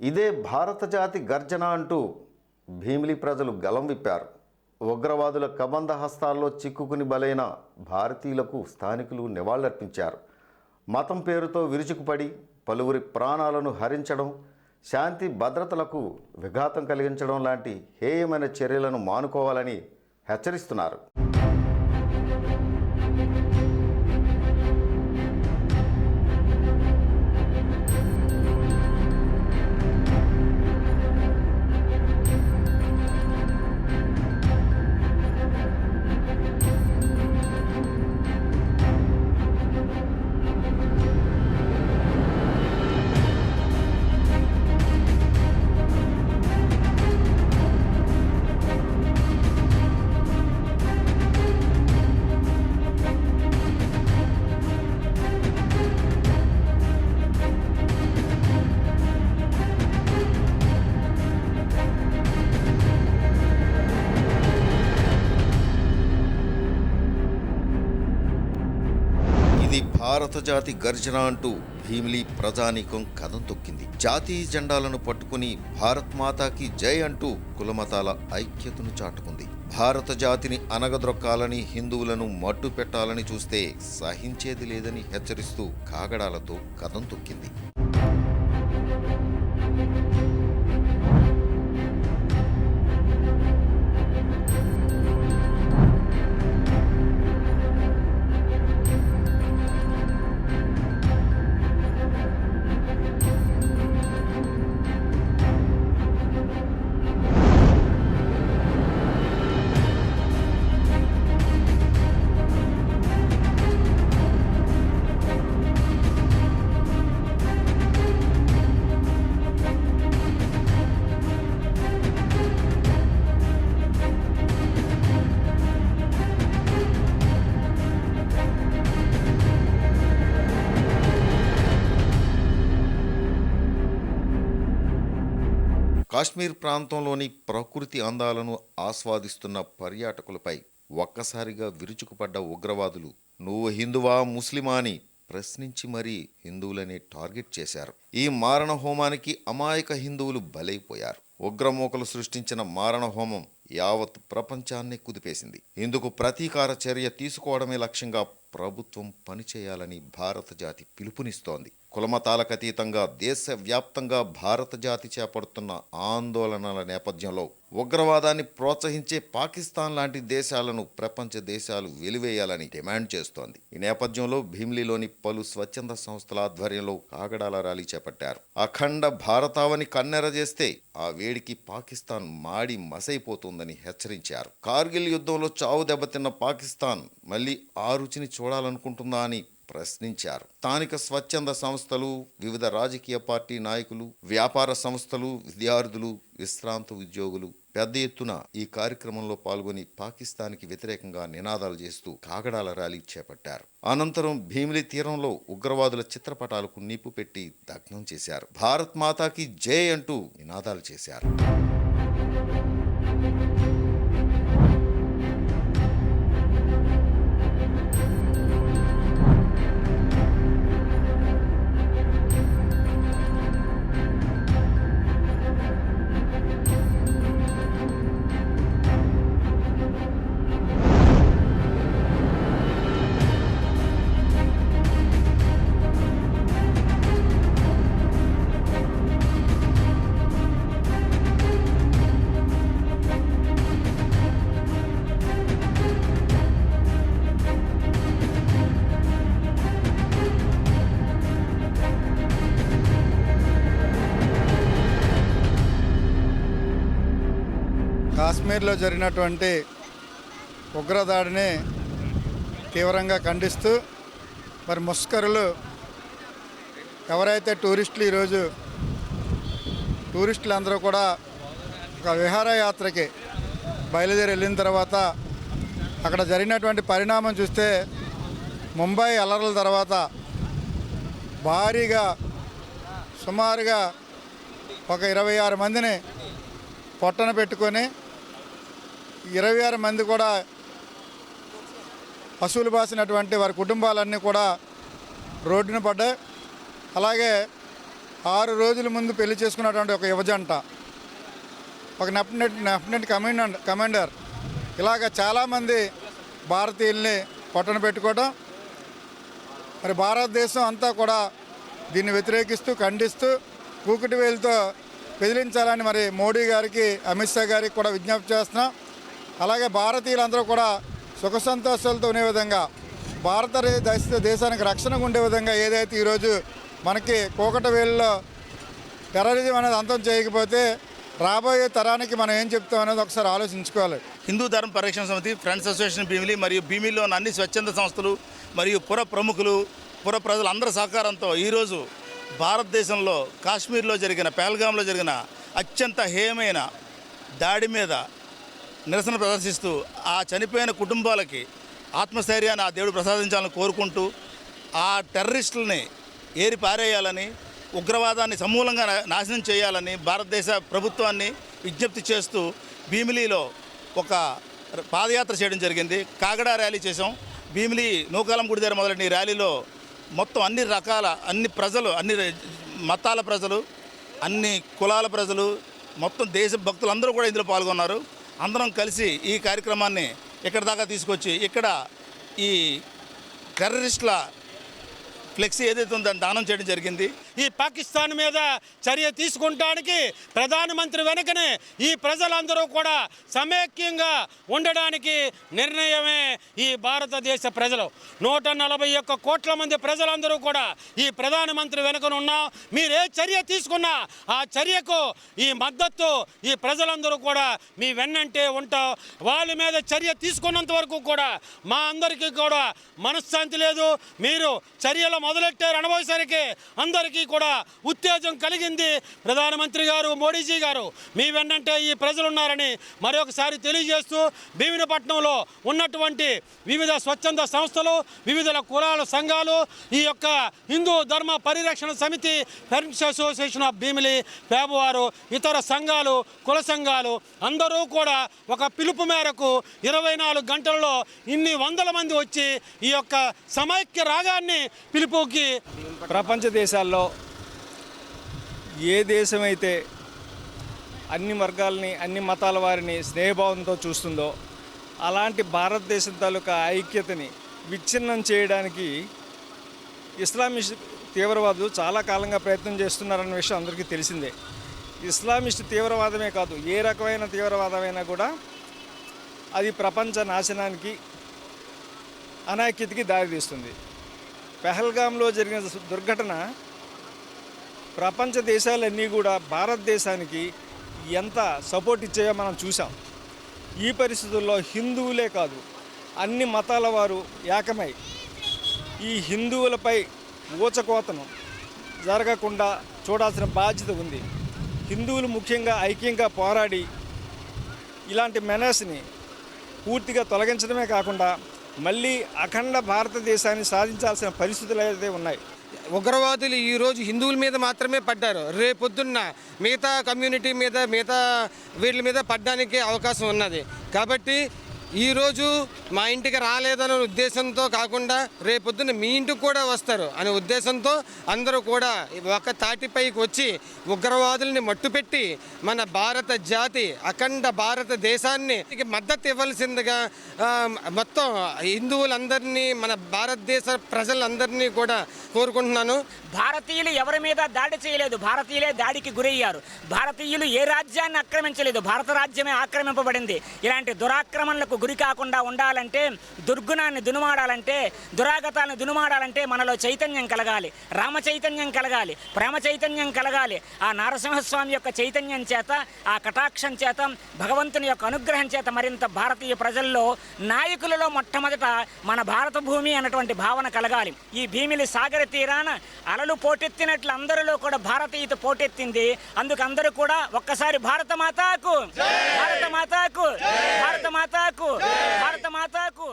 ఇదే భారత జాతి గర్జన అంటూ భీమిలి ప్రజలు గలం విప్పారు. ఉగ్రవాదుల కబంధ హస్తాల్లో చిక్కుకుని బలైన భారతీయులకు స్థానికులు నివాళులర్పించారు. మతం పేరుతో విరుచుకుపడి పలువురి ప్రాణాలను హరించడం శాంతి భద్రతలకు విఘాతం కలిగించడం లాంటి హేయమైన చర్యలను మానుకోవాలని హెచ్చరిస్తున్నారు. భారత జాతి గర్జన అంటూ భీమిలి ప్రజానీకం కథం తొక్కింది. జాతీయ జెండాలను పట్టుకుని భారత్ మాతాకి జై అంటూ కులమతాల ఐక్యతను చాటుకుంది. భారత జాతిని అనగద్రొక్కాలని హిందువులను మట్టు పెట్టాలని చూస్తే సహించేది లేదని హెచ్చరిస్తూ కాగడాలతో కథం తొక్కింది. కాశ్మీర్ ప్రాంతంలోని ప్రకృతి అందాలను ఆస్వాదిస్తున్న పర్యాటకులపై ఒక్కసారిగా విరుచుకుపడ్డ ఉగ్రవాదులు నువ్వు హిందువా ముస్లిమా అని ప్రశ్నించి మరీ హిందువులని టార్గెట్ చేశారు. ఈ మారణ హోమానికి అమాయక హిందువులు బలైపోయారు. ఉగ్రమూకలు సృష్టించిన మారణ హోమం యావత్ ప్రపంచాన్ని కుదిపేసింది. ఇందుకు ప్రతీకార చర్య తీసుకోవడమే లక్ష్యంగా ప్రభుత్వం పనిచేయాలని భారత జాతి పిలుపునిస్తోంది. కులమతాలకు అతీతంగా దేశవ్యాప్తంగా భారత జాతి చేపడుతున్న ఆందోళనల నేపథ్యంలో ఉగ్రవాదాన్ని ప్రోత్సహించే పాకిస్తాన్ లాంటి దేశాలను ప్రపంచ దేశాలు వెలివేయాలని డిమాండ్ చేస్తోంది. ఈ నేపథ్యంలో భీమ్లీలోని పలు స్వచ్ఛంద సంస్థల ఆధ్వర్యంలో కాగడాల ర్యాలీ చేపట్టారు. అఖండ భారతావని కన్నెర చేస్తే ఆ వేడికి పాకిస్తాన్ మాడి మసైపోతుందని హెచ్చరించారు. కార్గిల్ యుద్ధంలో చావు దెబ్బతిన్న పాకిస్తాన్ మళ్ళీ ఆ రుచిని చూడాలనుకుంటుందా అని ప్రశ్నించారు. స్థానిక స్వచ్ఛంద సంస్థలు వివిధ రాజకీయ పార్టీ నాయకులు వ్యాపార సంస్థలు విద్యార్థులు విశ్రాంత ఉద్యోగులు పెద్ద ఎత్తున ఈ కార్యక్రమంలో పాల్గొని పాకిస్తాన్కి వ్యతిరేకంగా నినాదాలు చేస్తూ కాగడాల ర్యాలీ చేపట్టారు. అనంతరం భీమిలి తీరంలో ఉగ్రవాదుల చిత్రపటాలకు నిప్పు పెట్టి దగ్నం చేశారు. భారత్ మాతాకి జై అంటూ నినాదాలు చేశారు. కాశ్మీర్లో జరిగినటువంటి ఉగ్రదాడిని తీవ్రంగా ఖండిస్తూ మరి ముస్కరులు ఎవరైతే టూరిస్టులు ఈరోజు టూరిస్టులు అందరూ కూడా ఒక విహారయాత్రకి బయలుదేరి వెళ్ళిన తర్వాత అక్కడ జరిగినటువంటి పరిణామం చూస్తే ముంబై అల్లర్ల తర్వాత భారీగా సుమారుగా ఒక ఇరవై ఆరు మందిని పొట్టన పెట్టుకొని ఇరవై ఆరు మంది కూడా పశువులు బాసినటువంటి వారి కుటుంబాలన్నీ కూడా రోడ్డున పడ్డాయి. అలాగే ఆరు రోజుల ముందు పెళ్ళి చేసుకున్నటువంటి ఒక యువజంట ఒక లెఫ్టినెంట్ లెఫ్టినెంట్ కమాండర్ కమాండర్. ఇలాగ చాలామంది భారతీయుల్ని పట్టణ పెట్టుకోవడం మరి భారతదేశం అంతా కూడా దీన్ని వ్యతిరేకిస్తూ ఖండిస్తూ కూకుటి వేలుతో బెదిరించాలని మరి మోడీ గారికి అమిత్ షా గారికి కూడా విజ్ఞప్తి చేస్తున్నాం. అలాగే భారతీయులందరూ కూడా సుఖ సంతోషాలతో ఉండే విధంగా భారత దేశానికి రక్షణగా ఉండే విధంగా ఏదైతే ఈరోజు మనకి కూకట వేలులో టెర్రరిజం అనేది అంతం చేయకపోతే రాబోయే తరానికి మనం ఏం చెప్తాం అనేది ఒకసారి ఆలోచించుకోవాలి. హిందూ ధర్మ పరిరక్షణ సమితి ఫ్రెండ్స్ అసోసియేషన్ భీమిలి మరియు భీమిలిలో ఉన్న అన్ని స్వచ్ఛంద సంస్థలు మరియు పుర ప్రముఖులు పుర ప్రజలు అందరి సహకారంతో ఈరోజు భారతదేశంలో కాశ్మీర్లో జరిగిన పెహల్గాంలో జరిగిన అత్యంత హేయమైన దాడి మీద నిరసన ప్రదర్శిస్తూ ఆ చనిపోయిన కుటుంబాలకి ఆత్మస్థైర్యాన్ని ఆ దేవుడు ప్రసాదించాలని కోరుకుంటూ ఆ టెర్రరిస్టులని ఏరి పారేయాలని ఉగ్రవాదాన్ని సమూలంగా నాశనం చేయాలని భారతదేశ ప్రభుత్వాన్ని విజ్ఞప్తి చేస్తూ భీమిలిలో ఒక పాదయాత్ర చేయడం జరిగింది. కాగడా ర్యాలీ చేసాం భీమిలి నూకాలం గుడి దగ్గర మొదలైన ఈ ర్యాలీలో మొత్తం అన్ని రకాల అన్ని ప్రజలు అన్ని మతాల ప్రజలు అన్ని కులాల ప్రజలు మొత్తం దేశ భక్తులందరూ కూడా ఇందులో పాల్గొన్నారు. అందరం కలిసి ఈ కార్యక్రమాన్ని ఇక్కడ దాకా తీసుకొచ్చి ఇక్కడ ఈ టెర్రరిస్టుల ఫ్లెక్సీ ఏదైతే ఉందో దాన్ని దానం చేయడం జరిగింది. ఈ పాకిస్తాన్ మీద చర్య తీసుకుంటానికి ప్రధానమంత్రి వెనుకనే ఈ ప్రజలందరూ కూడా సమైక్యంగా ఉండడానికి నిర్ణయమే ఈ భారతదేశ ప్రజలు. నూట నలభై ఒక్క కోట్ల మంది ప్రజలందరూ కూడా ఈ ప్రధానమంత్రి వెనుకన ఉన్నాం మీరు ఏ చర్య తీసుకున్నా ఆ చర్యకు ఈ మద్దతు ఈ ప్రజలందరూ కూడా మీ వెన్నంటే ఉంటాం. వాళ్ళ మీద చర్య తీసుకున్నంత వరకు కూడా మా అందరికీ కూడా మనశ్శాంతి లేదు. మీరు చర్యలు మొదలెట్టారు అనుభవేసరికి అందరికీ కూడా ఉత్తేజం కలిగింది. ప్రధానమంత్రి గారు మోడీజీ గారు మీ వెన్నంటే ఈ ప్రజలు ఉన్నారని మరొకసారి తెలియజేస్తూ భీమినపట్నంలో ఉన్నటువంటి వివిధ స్వచ్ఛంద సంస్థలు వివిధ కులాల సంఘాలు ఈ యొక్క Hindu Dharma Parirakshana Samiti friends association of Bheemili పేబవారు ఇతర సంఘాలు కుల సంఘాలు అందరూ కూడా ఒక పిలుపు మేరకు ఇరవై నాలుగు గంటల్లో ఇన్ని వందల మంది వచ్చి ఈ యొక్క సమైక్య రాగాన్ని పిలుపుకి ప్రపంచ దేశాల్లో ఏ దేశమైతే అన్ని వర్గాలని అన్ని మతాల వారిని స్నేహభావంతో చూస్తుందో అలాంటి భారతదేశం తాలూకా ఐక్యతని విచ్ఛిన్నం చేయడానికి ఇస్లామిస్ట్ తీవ్రవాదులు చాలా కాలంగా ప్రయత్నం చేస్తున్నారన్న విషయం అందరికీ తెలిసిందే. ఇస్లామిస్ట్ తీవ్రవాదమే కాదు ఏ రకమైన తీవ్రవాదమైనా కూడా అది ప్రపంచ నాశనానికి అనాఖ్యతకి దారితీస్తుంది. పెహల్గాంలో జరిగిన దుర్ఘటన ప్రపంచ దేశాలన్నీ కూడా భారతదేశానికి ఎంత సపోర్ట్ ఇచ్చాయో మనం చూసాం ఈ పరిస్థితుల్లో హిందువులే కాదు అన్ని మతాల వారు ఏకమై ఈ హిందువులపై ఊచకోతను జరగకుండా చూడాల్సిన బాధ్యత ఉంది. హిందువులు ముఖ్యంగా ఐక్యంగా పోరాడి ఇలాంటి మెనస్ని పూర్తిగా తొలగించడమే కాకుండా మళ్ళీ అఖండ భారతదేశాన్ని సాధించాల్సిన పరిస్థితులు అయితే ఉన్నాయి? ఉగ్రవాదులు ఈరోజు హిందువుల మీద మాత్రమే పడ్డారు. రేపొద్దున్న మిగతా కమ్యూనిటీ మీద మిగతా వీళ్ళ మీద పడ్డానికి అవకాశం ఉన్నది. కాబట్టి ఈరోజు మా ఇంటికి రాలేదనే ఉద్దేశంతో కాకుండా రేపొద్దున మీ ఇంటికి కూడా వస్తారు అనే ఉద్దేశంతో అందరూ కూడా ఒక తాటిపైకి వచ్చి ఉగ్రవాదుల్ని మట్టుపెట్టి మన భారత జాతి అఖండ భారతదేశాన్ని మద్దతు ఇవ్వాల్సిందిగా మొత్తం హిందువులందరినీ మన భారతదేశ ప్రజలందరినీ కూడా కోరుకుంటున్నాను. భారతీయులు ఎవరి మీద దాడి చేయలేదు. భారతీయులే దాడికి గురయ్యారు. భారతీయులు ఏ రాజ్యాన్ని ఆక్రమించలేదు. భారత రాజ్యమే ఆక్రమింపబడింది. ఇలాంటి దురాక్రమణలకు గురి కాకుండా ఉండాలంటే దుర్గుణాన్ని దునుమాడాలంటే దురాగతాన్ని దునుమాడాలంటే మనలో చైతన్యం కలగాలి. రామ చైతన్యం కలగాలి. ప్రేమ చైతన్యం కలగాలి. ఆ నరసింహస్వామి యొక్క చైతన్యం చేత ఆ కటాక్షం చేత భగవంతుని యొక్క అనుగ్రహం చేత మరింత భారతీయ ప్రజల్లో నాయకులలో మొట్టమొదట మన భారత భూమి అన్నటువంటి భావన కలగాలి. ఈ భీమిలి సాగర తీరాన అలలు పోటెత్తినట్లు అందరిలో కూడా భారతీయత పోటెత్తింది. అందుకు అందరూ కూడా ఒక్కసారి భారత మాతాకు భారత మాతాకు భారత మాతాకు భారత మాతకు